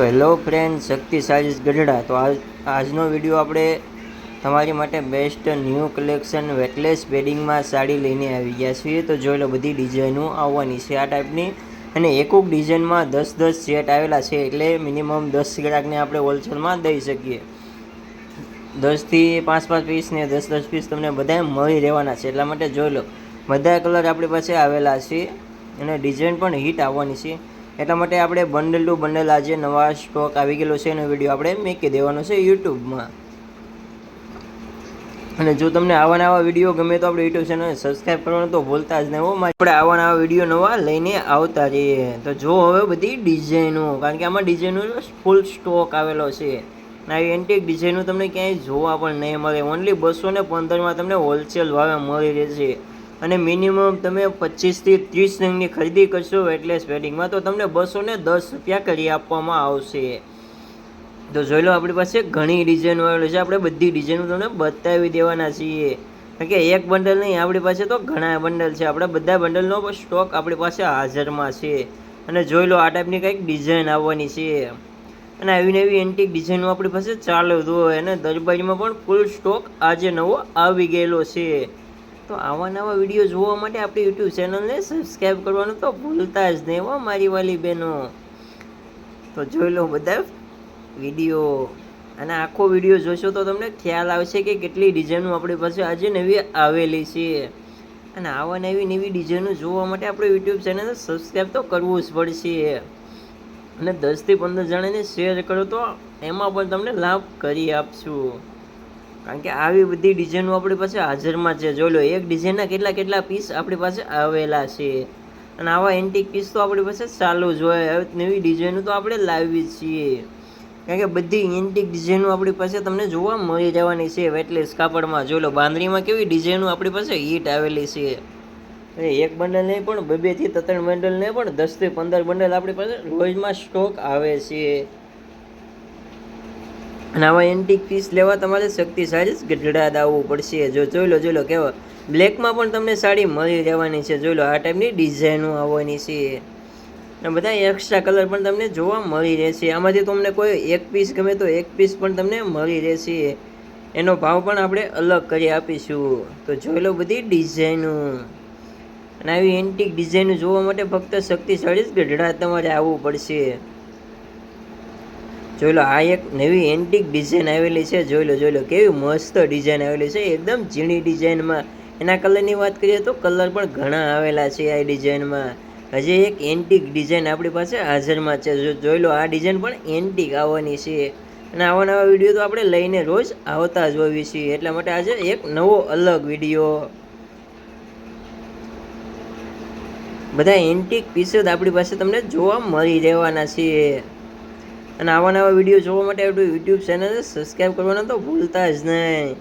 તો hello friend Shakti size Gadhada. તો આજ, આજનો વીડિયો આપણે તમારી માટે બેસ્ટ ન્યૂ કલેક્શન વેટલેસ બેડિંગમાં સાડી લઈને આવી ગયા છીએ. તો જોઈ લો, બધી ડિઝાઇનો આવવાની છે આ ટાઈપની. અને એકુક ડિઝાઇનમાં દસ દસ સેટ આવેલા છે, એટલે મિનિમમ દસ ગ્રાહકને આપણે હોલસેલમાં દઈ શકીએ. દસથી પાંચ પાંચ પીસ ને દસ દસ પીસ તમને બધા મળી રહેવાના છે. એટલા માટે જોઈ લો, બધા કલર આપણી પાસે આવેલા છે અને ડિઝાઇન પણ હિટ આવવાની છે. એટલા માટે આપણે બંડલ ટુ બંડલ આજે નવા સ્ટોક આવી ગયેલો છે, એનો વીડિયો આપણે મેકી દેવાનો છે યુટ્યુબમાં. અને જો તમને આવા નવા વીડિયો ગમે તો આપણે યુટ્યુબ ચેનલ સબસ્ક્રાઈબ કરવાનું તો ભૂલતા જ નહીં આપણે આવા નવા વીડિયો નવા લઈને આવતા રહીએ. તો જો હવે બધી ડિઝાઇનો કારણ કે આમાં ડિઝાઇનો ફૂલ સ્ટોક આવેલો છે. આવી એન્ટિક ડિઝાઇનો તમને ક્યાંય જોવા પણ નહીં મળે. ઓનલી બસો ને પંદરમાં તમને હોલસેલ ભાવે મળી રહેશે. અને મિનિમમ તમે પચીસથી ત્રીસ રંગની ખરીદી કરશો એટલે સ્પેડિંગમાં તો તમને બસો ને દસ રૂપિયા કરી આપવામાં આવશે. તો જોઈ લો આપણી પાસે ઘણી ડિઝાઇનો આવેલી છે. આપણે બધી ડિઝાઇનો તમને બતાવી દેવાના છીએ. કારણ કે એક બંડલ નહીં, આપણી પાસે તો ઘણા બંડલ છે. આપણે બધા બંડલનો સ્ટોક આપણી પાસે હાજરમાં છે. અને જોઈ લો આ ટાઈપની કંઈક ડિઝાઇન આવવાની છે. અને આવી નવી એન્ટિક ડિઝાઇનો આપણી પાસે ચાલુ હોય. અને દરબારીમાં પણ ફૂલ સ્ટોક આજે નવો આવી ગયેલો છે. તો આવા નવા વીડિયો જોવા માટે આપણી યુટ્યુબ ચેનલને સબસ્ક્રાઈબ કરવાનું તો ભૂલતા જ નહીં હો, મારી વાલી બહેનો. તો જોઈ લો બધા વીડિયો અને આખો વીડિયો જોશો તો તમને ખ્યાલ આવશે કે કેટલી ડિઝાઇનો આપણી પાસે આજે નવી આવેલી છે. અને આવા નવી નવી ડિઝાઇનો જોવા માટે આપણે યુટ્યુબ ચેનલને સબસ્ક્રાઈબ તો કરવું જ પડશે. અને દસથી પંદર જણાને શેર કરો તો એમાં પણ તમને લાભ કરી આપશું. કારણ કે આવી બધી ડિઝાઇનો આપણી પાસે હાજરમાં છે. જોઈ લો, એક ડિઝાઇનના કેટલા કેટલા પીસ આપણી પાસે આવેલા છે. અને આવા એન્ટિક પીસ તો આપણી પાસે ચાલુ જ હોય. હવે નવી ડિઝાઇનો તો આપણે લાવી છીએ. કારણ કે બધી એન્ટિક ડિઝાઇનો આપણી પાસે તમને જોવા મળી જવાની છે વેટલેસ કાપડમાં. જોઈ લો, બાંધણીમાં કેવી ડિઝાઇનો આપણી પાસે હીટ આવેલી છે. એક બંડલ નહીં પણ બે બેથી ત્રણ બંડલ નહીં પણ દસથી પંદર બંડલ આપણી પાસે રોજમાં સ્ટોક આવે છે. અને આવા એન્ટિક પીસ લેવા તમારે શક્તિશાળી જ ગઢડા આવવું પડશે. જો જોઈ લો જોઈ લો કેવા બ્લેકમાં પણ તમને સાડી મળી રહેવાની છે. જોઈ લો, આ ટાઈપની ડિઝાઇનો આવવાની છે. અને બધા એક્સ્ટ્રા કલર પણ તમને જોવા મળી રહેશે. આમાંથી તમને કોઈ એક પીસ ગમે તો એક પીસ પણ તમને મળી રહેશે. એનો ભાવ પણ આપણે અલગ કરી આપીશું. તો જોઈ લો બધી ડિઝાઇનો અને આવી એન્ટિક ડિઝાઇનો જોવા માટે ફક્ત શક્તિશાળી જ ગઢડા તમારે આવવું પડશે. જોઈ લો, આ એક નવી એન્ટિક ડિઝાઇન આવેલી છે, જોઈ લો જોઈ લો, કેવી મસ્ત ડિઝાઇન આવેલી છે, એકદમ ઝીણી ડિઝાઇનમાં એના કલરની વાત કરીએ તો કલર પણ ઘણા આવેલા છે આ ડિઝાઇનમાં હજી એક એન્ટિક ડિઝાઇન આપણી પાસે હાજરમાં છે જોઈ લો, આ ડિઝાઇન પણ એન્ટિક આવવાની છે. અને આવા નવા વીડિયો તો આપણે લઈને રોજ આવતા જ હોઈએ છીએ, એટલા માટે આજે એક નવો અલગ વીડિયો બધા એન્ટિક પીસો આપણી પાસે તમને જોવા મળી રહેવાના છે. અને આવા નવા વીડિયો જોવા માટે આપણું યુટ્યુબ ચેનલ સબસ્ક્રાઈબ કરવાનું તો ભૂલતા જ નહીં.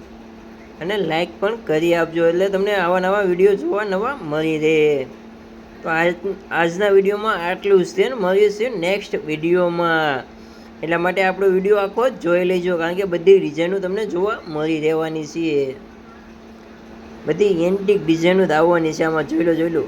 અને લાઈક પણ કરી આપજો, એટલે તમને આવા નવા વીડિયો જોવા નવા મળી રહે. તો આજ, આજના વિડીયોમાં આટલું જ છે ને, મળીએ છીએ નેક્સ્ટ વિડીયોમાં. એટલા માટે આપણો વીડિયો આખો જોઈ લેજો, કારણ કે બધી ડિઝાઇનો તમને જોવા મળી રહેવાની છે. બધી એન્ટિક ડિઝાઇનો જ આવવાની છે, આમાં જોઈ લો જોઈ લો.